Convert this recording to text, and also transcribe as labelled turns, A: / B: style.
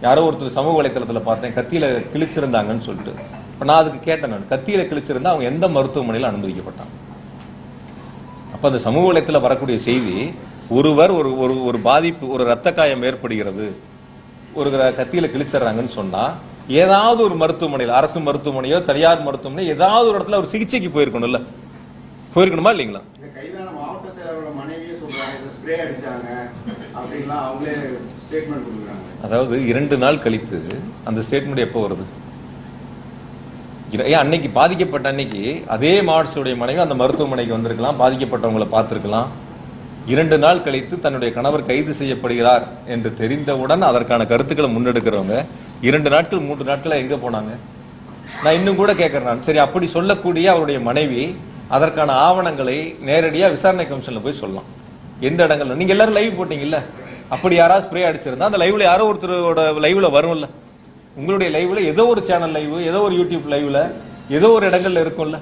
A: யாரோ ஒருத்தர் சமூக வலைத்தளத்தில் பார்த்தேன் கத்தியில கிழிச்சிருந்தாங்கன்னு சொல்லிட்டு. இப்போ நான் அதுக்கு கேட்டேன் நான். கத்தியில் கிழிச்சிருந்தா அவங்க எந்த மருத்துவமனையில் அனுமதிக்கப்பட்டாங்க? அப்போ அந்த சமூக வலைத்தில் வரக்கூடிய செய்தி ஒருவர் ஒரு ஒரு ஒரு பாதிப்பு ஒரு இரத்த காயம் ஏற்படுகிறது ஒரு கத்தியில் கத்தியில கிழிச்சிடுறாங்கன்னு ஏதாவது ஒரு மருத்துவமனையில் அரசு மருத்துவமனையோ தனியார் மருத்துவமனை ஏதாவது ஒரு இடத்துல ஒரு சிகிச்சைக்கு போயிருக்கணும்ல? போயிருக்கணுமா இல்லைங்களா?
B: மாவட்ட செயலரோட மனைவியே சொல்றாங்க ஸ்ப்ரே அடிச்சாங்க அப்படின்லாம் அவங்களே ஸ்டேட்மெண்ட் கொடுக்குறாங்க.
A: அதாவது இரண்டு நாள் கழித்து அந்த ஸ்டேட்மெண்ட் எப்போ வருது? ஏன் அன்னைக்கு பாதிக்கப்பட்ட அன்னைக்கு அதே மாவட்டத்துடைய மனைவி அந்த மருத்துவமனைக்கு வந்திருக்கலாம் பாதிக்கப்பட்டவங்களை பார்த்துருக்கலாம். இரண்டு நாள் கழித்து தன்னுடைய கணவர் கைது செய்யப்படுகிறார் என்று தெரிந்தவுடன் அதற்கான கருத்துக்களை முன்னெடுக்கிறவங்க இரண்டு நாட்கள் மூன்று நாட்களா எங்கே போனாங்க? நான் இன்னும் கூட கேட்குறேன் நான். சரி அப்படி சொல்லக்கூடிய அவருடைய மனைவி அதற்கான ஆவணங்களை நேரடியாக விசாரணை கமிஷனில் போய் சொல்லலாம். எந்த இடங்கள்ல? நீங்கள் எல்லாரும் லைவ் போட்டீங்கல்ல? அப்படி யாராவது ஸ்ப்ரே அடிச்சிருந்தா அந்த லைவ்ல யாரோ ஒருத்தரோட லைவ்ல வரும்ல. உங்களுடைய லைவ்ல ஏதோ ஒரு சேனல் லைவ் ஏதோ ஒரு யூடியூப் லைவ்ல ஏதோ ஒரு இடங்கள்ல இருக்கும்ல.